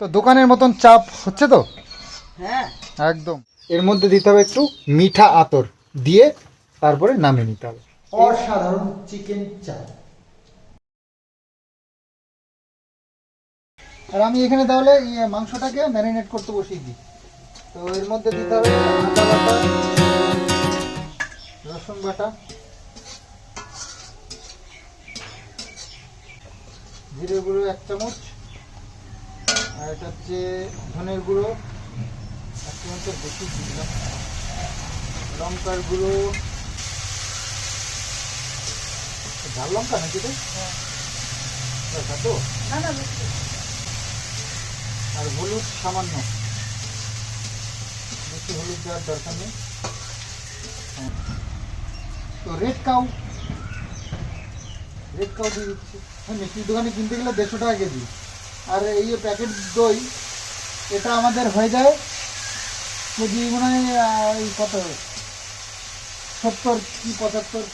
তো দোকানের মতন চাপ হচ্ছে তো? হ্যাঁ। একদম। এর মধ্যে দিতে হবে একটু মিঠা আতর দিয়ে তারপরে নামিয়ে নিতে হবে। অসাধারণ চিকেন চাপ। আর আমি এখানে তাহলে মাংসটাকে ম্যারিনেট করতে বসিয়ে দিই। তো এর মধ্যে দিতে হবে আদা বাটা রসুন বাটা। জিরে গুঁড়ো এক চামচ। আর এটা হচ্ছে ধনের গুঁড়ো এক বেশি দিলাম। লঙ্কার গুঁড়ো। ঝাল লঙ্কা নাকি রে তো? না না আর হলুদ সামান্য। বেশি হলুদ দেওয়ার দরকার নেই। হ্যাঁ। তো রেড কাউ রেড কাউ দিয়ে দিচ্ছি। হ্যাঁ মিষ্টির দোকানে কিনতে গেলে দেড়শো টাকা কেজি। আর এই যে প্যাকেট দই, এটা আমাদের হয়ে যায় কেজি মনে হয় এই কত? সত্তর কি পঁচাত্তর?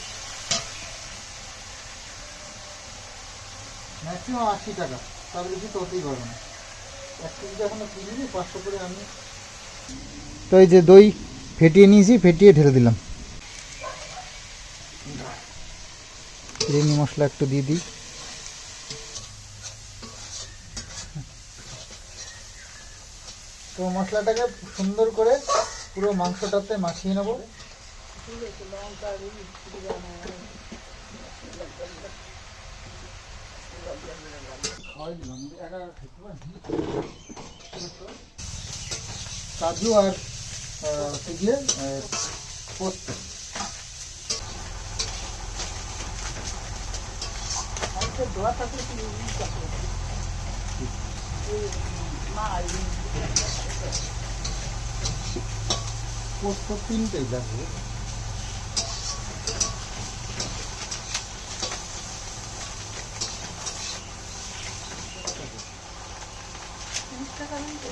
ম্যাক্সিমাম আশি টাকা। তার বেশি তো হতেই পারবে না। এক কেজি এখনও কিনিনি পাঁচশো করে আমি। তো এই যে দই ফেটিয়ে নিয়েছি, ফেটিয়ে ঢেলে দিলাম। বিরিয়ানি মশলা একটু দিয়ে দিই। তো মশলাটাকে সুন্দর করে পুরো মাংসটাতে মাখিয়ে নেব। কাজু আর হচ্ছে গিয়ে দোয়া থাকলে এই পোস্ত তিনটেই লাগবে তিরিশ টাকা নিতে?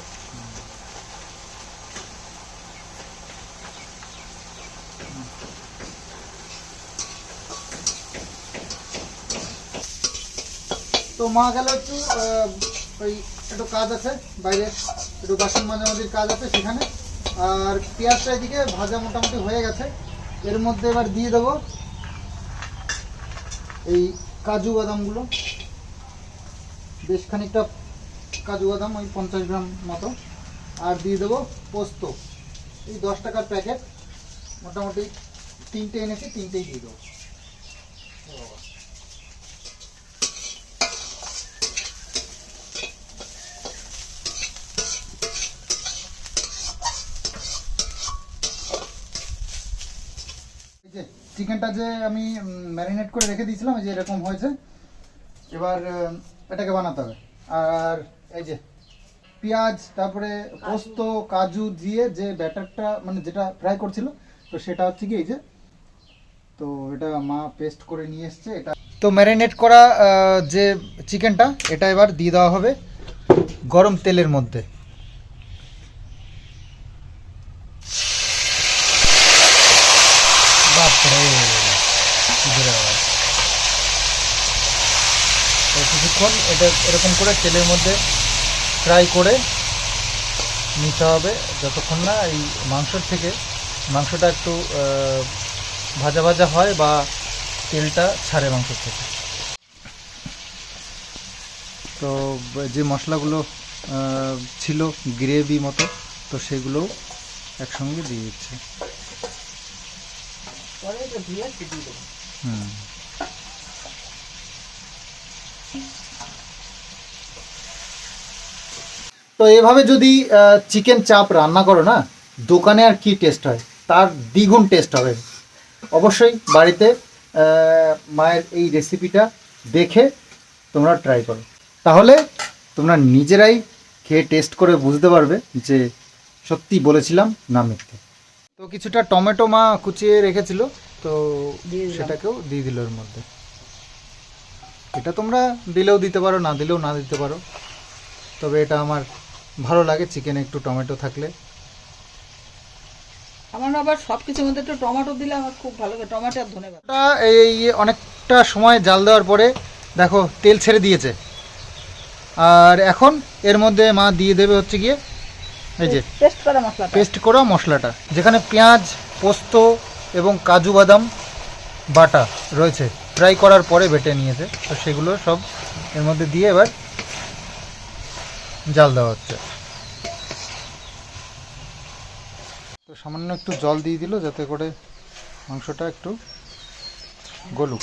তো মা গেল একটু আহ, ওই একটু কাজ আছে, বাইরে একটু বাসন মাঝামাঝির কাজ আছে সেখানে। আর পেঁয়াজটা এদিকে ভাজা মোটামুটি হয়ে গেছে। এর মধ্যে এবার দিয়ে দেবো এই কাজু বাদামগুলো। বেশ খানিকটা কাজু বাদাম, ওই পঞ্চাশ গ্রাম মতো। আর দিয়ে দেবো পোস্ত। এই দশ টাকার প্যাকেট। মোটামুটি তিনটে এনেছি, তিনটেই দিয়ে দেবো এই যে চিকেনটা যে আমি ম্যারিনেট করে রেখে দিয়েছিলাম যে এরকম হয়েছে। এবার এটাকে বানাতে হবে। আর এই যে পেঁয়াজ তারপরে পোস্ত কাজু দিয়ে যে ব্যাটারটা মানে যেটা ফ্রাই করছিল তো সেটা হচ্ছে কি এই যে তো এটা মা পেস্ট করে নিয়ে এসছে। এটা তো ম্যারিনেট করা যে চিকেনটা এটা এবার দিয়ে দেওয়া হবে গরম তেলের মধ্যে বাপরে কি করে আওয়াজ। তো কিছুক্ষণ এটা এরকম করে তেলের মধ্যে ফ্রাই করে নিতে হবে যতক্ষণ না এই মাংসর থেকে মাংসটা একটু ভাজা ভাজা হয় বা তেলটা ছাড়ে মাংসর থেকে। তো যে মশলাগুলো ছিল গ্রেভি মতো তো সেগুলো একসঙ্গে দিয়ে দিচ্ছে। হুম। তো এভাবে যদি চিকেন চাপ রান্না করো না দোকানে আর কি টেস্ট হয়? তার দ্বিগুণ টেস্ট হবে। অবশ্যই বাড়িতে মায়ের এই রেসিপিটা দেখে তোমরা ট্রাই করো। তাহলে তোমরা নিজেরাই খেয়ে টেস্ট করে বুঝতে পারবে যে সত্যি বলেছিলাম না মিথ্যে। তো কিছুটা টমেটো মা কুচিয়ে রেখেছিল তো সেটাকেও দিয়ে দিল এর মধ্যে। এটা তোমরা দিলেও দিতে পারো না দিলেও না দিতে পারো। তবে এটা আমার ভালো লাগে চিকেনে একটু টমেটো থাকলে। আমার আবার সব কিছুর মধ্যে একটু টমেটো দিলে আমার খুব ভালো লাগে। টমেটো আর ধনে পাতা এই অনেকটা সময় জাল দেওয়ার পরে দেখো তেল ছেড়ে দিয়েছে। আর এখন এর মধ্যে মা দিয়ে দেবে হচ্ছে গিয়ে এই যে পেস্ট করা মশলাটা। পেস্ট করা মশলাটা। যেখানে পেঁয়াজ পোস্ত এবং কাজু বাদাম বাটা রয়েছে। ফ্রাই করার পরে বেটে নিয়েছে। তো সেগুলো সব এর মধ্যে দিয়ে এবার জাল দেওয়া হচ্ছে। তো সামান্য একটু জল দিয়ে দিল যাতে করে মাংসটা একটু গলুক।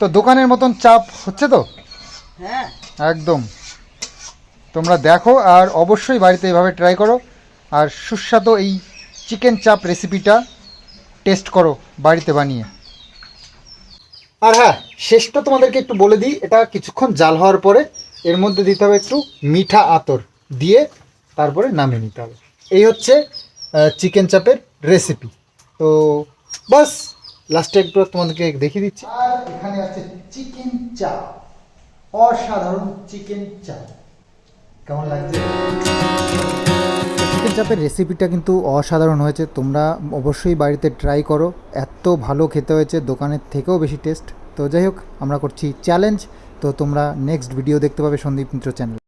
তো দোকানের মতন চাপ হচ্ছে তো? হ্যাঁ। একদম। তোমরা দেখো আর অবশ্যই বাড়িতে এভাবে ট্রাই করো। আর সুস্বাদু এই চিকেন চাপ রেসিপিটা টেস্ট করো বাড়িতে বানিয়ে। আর হ্যাঁ শেষটা তোমাদেরকে একটু বলে দিই এটা কিছুক্ষণ জাল হওয়ার পরে এর মধ্যে দিতে হবে একটু মিঠা আতর দিয়ে তারপরে নামিয়ে নিতে হবে। এই হচ্ছে চিকেন চাপের রেসিপি তো বাস লাস্টে একটু তোমাদেরকে দেখিয়ে দিচ্ছি। আর এখানে আছে চিকেন চাপ অসাধারণ চিকেন চাপ কেমন লাগছে? চিকেন চাপের রেসিপিটা কিন্তু অসাধারণ হয়েছে। তোমরা অবশ্যই বাড়িতে ট্রাই করো। এত ভালো খেতে হয়েছে দোকানের থেকেও বেশি টেস্ট তো যাই হোক, আমরা করছি চ্যালেঞ্জ তো তোমরা নেক্সট ভিডিও দেখতে পাবে সন্দীপ মিত্র চ্যানেল